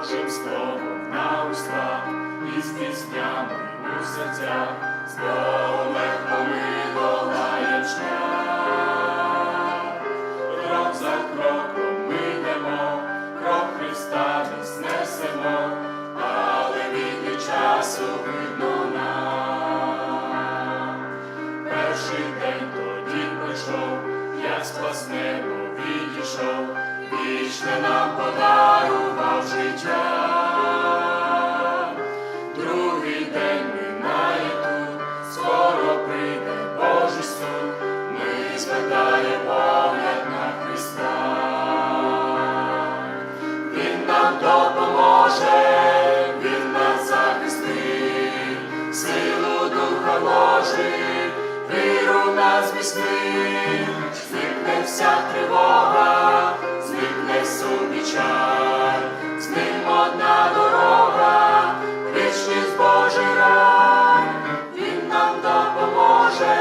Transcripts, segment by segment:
Божим словом на устах і з піснями у серцях, з легко долаєм. Крок за кроком ми йдемо, крок Христа знесемо, але віки часу видно нам. Перший день тоді пройшов, як спас небо відійшов, вічне нам подарував життя. Другий день минає тут, скоро прийде Божий суд, ми звертає погляд на Христа. Він нам допоможе, Він нас захистить, силу духа вложить, віру нас зміцнить, зникне вся тривога, чар, з ним одна дорога, вічність Божий рай, Він нам допоможе,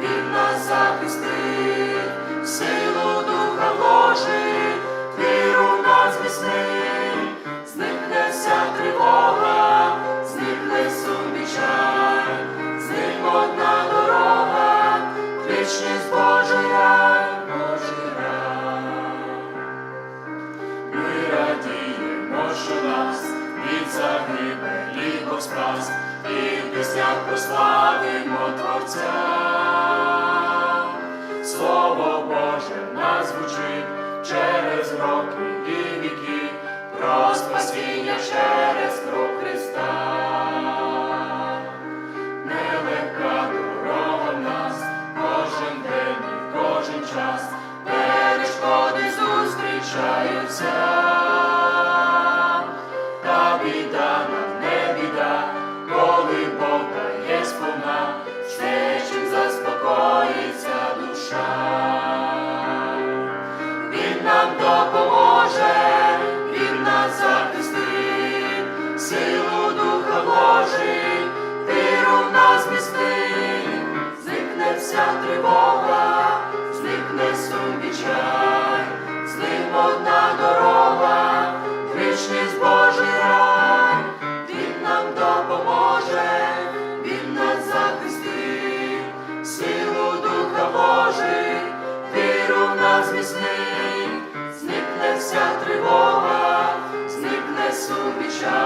Він нас захистить, силу духа вложить, віру в нас зміцнить, зникне вся тривога, зникне сум Бог і в піснях прославимо Творця. Слово Боже нас звучить через роки і віки, про спасіння через кров Христа. Нелегка дорога в нас, кожен день і кожен час, перешкоди зустрічаються, та біда час зникне вся тривога, зникне сум і.